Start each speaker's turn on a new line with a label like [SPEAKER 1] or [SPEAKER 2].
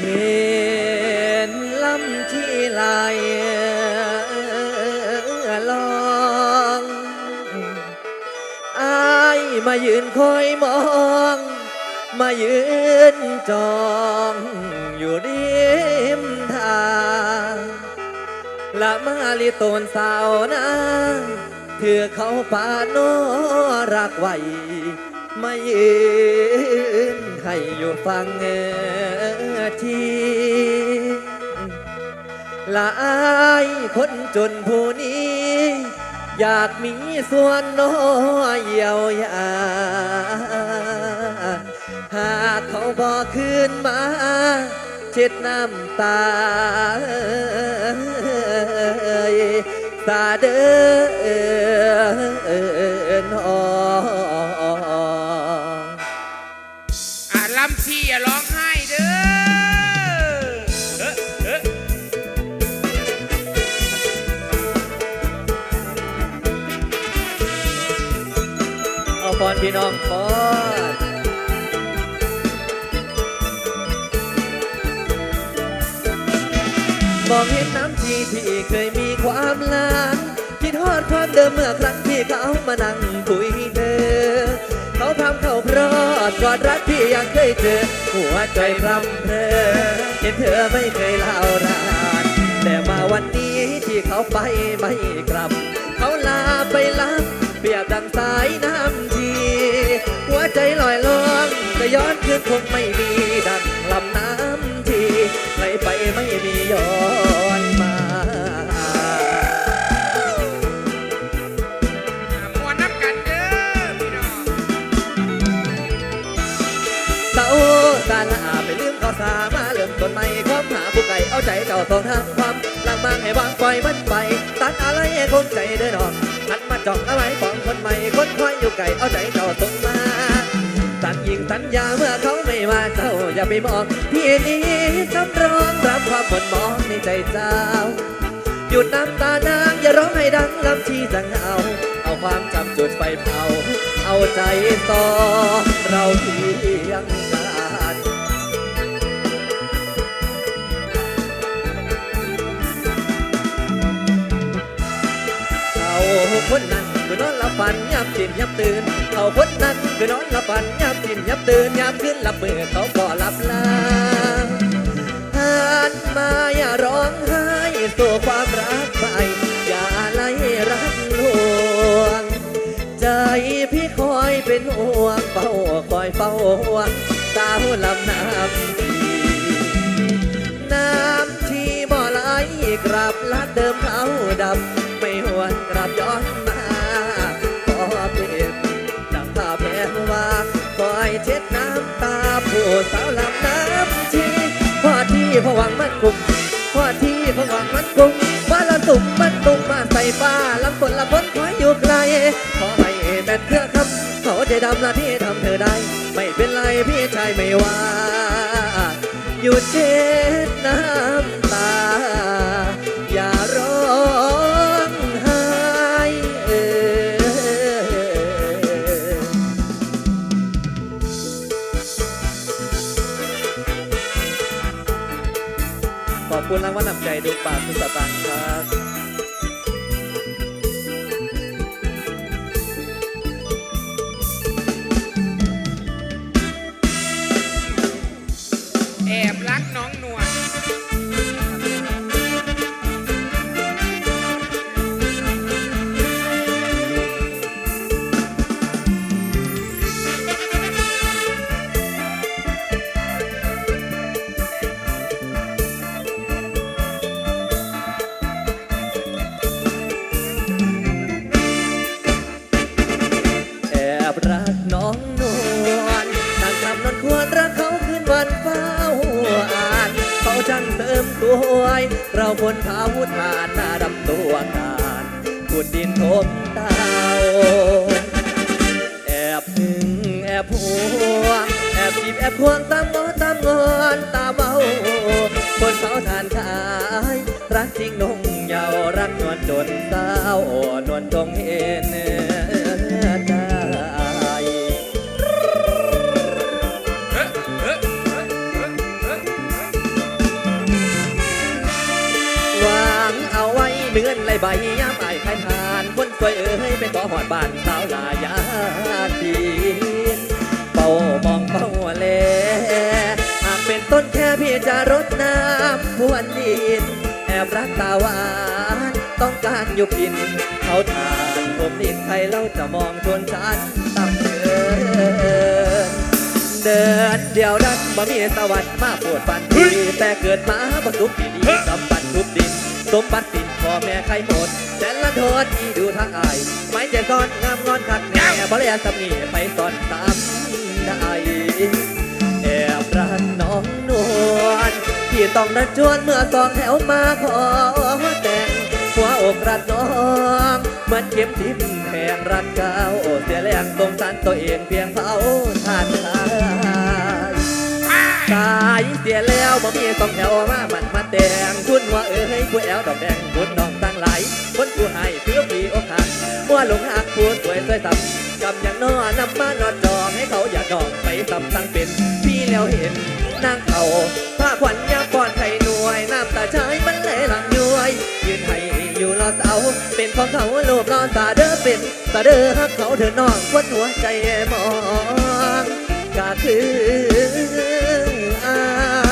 [SPEAKER 1] เห็นลำที่ไหลลองอายมายืนคอยมอง มายืนจองอยู่ริมทางละมาลิโตนสาวนะเถือเขาปาโนรักไว้มายืนให้อยู่ฟังเอ ทีลายคนจนผู้นี้ อยากมีส่วนน้อยเยียวยาหากเขาบอกคืนมา เช็ดน้ำตาสาเดิน อา
[SPEAKER 2] พร
[SPEAKER 1] พี่น้องพรมองเห็นน้ำทีที่เคยมีความลางคิดฮอดความเดิมเมื่อครั้งที่เขามานั่งคุยเธอเขาทำเขาเพราะกอดรักที่ยังเคยเจอ หัวใจพรำเพอเห็นเธอไม่เคยเล่ารานแต่มาวันนี้ที่เขาไปไม่กลับ เขาลาไปลับ เปรียบดังสายน้ำทีหัวใจลอยลองจะย้อนคืนคงไม่มีดังลำน้ำทีไหลไปไม่มีย้อนมา
[SPEAKER 2] อ่ามวนน้ำกันเด้อพี่น้อง
[SPEAKER 1] เต้า ตาละอาไปลืมเขาสามาเริ่มต้นใหม่ความหาผู้ไก่เอาใจเก่าต้องทางความลังมางให้วางปล่อยมันไป ตัดอะไรให้คงใจเด้อดอกหันมาจ้องเอาไว้ของคนใหม่คนคอยอยู่ไก่เอาใจเก่าตรงมาสัญญิงสัญญาเมื่อเขาไม่มาเจ้าอย่าไปมองพี่นี้สำรองรับความหม่นหมองในใจเจ้าหยุดน้ำตานางอย่าร้องให้ดังลำชีจังเอาเอาความจำจุดไฟเผา เอาใจต่อเราเพียง คนนั้นคือนอนหลับฝันยามจินยามตื่นเขาคนนั้นคือนอนหลับฝันยามจินยามตื่นยามขึ้นหลับมือเขาก็หลับลาหันมาอย่าร้องไห้สู่ความรักไปอย่าไล่รักลวง ใจพี่คอยเป็นห่วงเฝ้าคอยเฝ้าห่วงสาวลำน้ำทีน้ำที่บ่อไหลกลับลาดเดิมเขาดำไม่ กลับย้อนมาขอเป็นดังภาพแพ้ว่าคอยเช็ดน้ำตาผู้สาวลำน้ำทีพอที่พวังมันกุมพอที่พวังมันกุมว่าละตุ่มมันตุ่มมาใส่ฟ้าลำฝนละพ้นคอยอยู่ไกลขอให้แม่เครือคำเขาใจดำละที่ทำเธอได้ ไม่เป็นไรพี่ชายไม่ว่าหยุดเช็ คุณรางวัลนำใจดูปากคุณสตางค์ครับ
[SPEAKER 2] แอบรักน้องนวล
[SPEAKER 1] ตั้งคำนอนควรรักเขาคืนวันเฝ้าอ่านเขาจังเติมตัวไว้เราคนพาวุธผ่านหน้าดำตัวการขุดดินทมเตาแอบหึงแอบหัวแอบจีบแอบควงตามงอตามงอนตามเมาคนเขาทานขายรักจริงนงเยาวรักนวลจนสานวลจงเห็น ใบยามอายขายทานคนสวยเอ้ยเป็นต่อหอดบ้านสาวลายาทีเป่ามองเป่าแลหากเป็นต้นแค่พี่จะรดน้ำพวนดินแอบรักตาหวานต้องการอยู่กิน เขาทานผมนิดใครเล่าจะมองชนชันต่ำเกินเดินเดียวดันบ่มีสวรรค์มาปวดฟันทีแต่เกิดมาบ่สุขดีดีกำปั้นทุบดินสมบัติ พ่อแม่ใครหมดแต่ละโทษที่ดูทางอายไม่ใจซ้อนงามงอนขัดแน่บ่เลยสำนีไปสอนตามได้แอบรักน้องนวลที่ต้องนัดชวนเมื่อสองแถวมาขอแต่งหัวอกรักน้องเหมือนเข็มทิ่มแห่งรักเก่าเสียแรงสงสารตัวเองเพียงเผาทานทายตายเสียแล้วบ่มีสองแถวมามันมาแต่งคุณว่าเอ้ยผู้แอวดอกแดงคุณน้องตั้งหลายคนผู้ให้คือปีอกหักว่าหลงหักผู้สวยสวยซ้ำกำย่างนอนำมานอดจองให้เขาอยากดองไปซำตั้งเป็นพี่แล้วเห็นนางเขาผ้าขวัญยาปอนไข่หน่วยน้ำตาชายมันไหลหลังย้วยยืนให้อยู่รอเสาเป็นของเขาโลบรอสาเด้อเป็นสาเด้อฮักเขาเธอน้องควนหัวใจมองก็คือ down.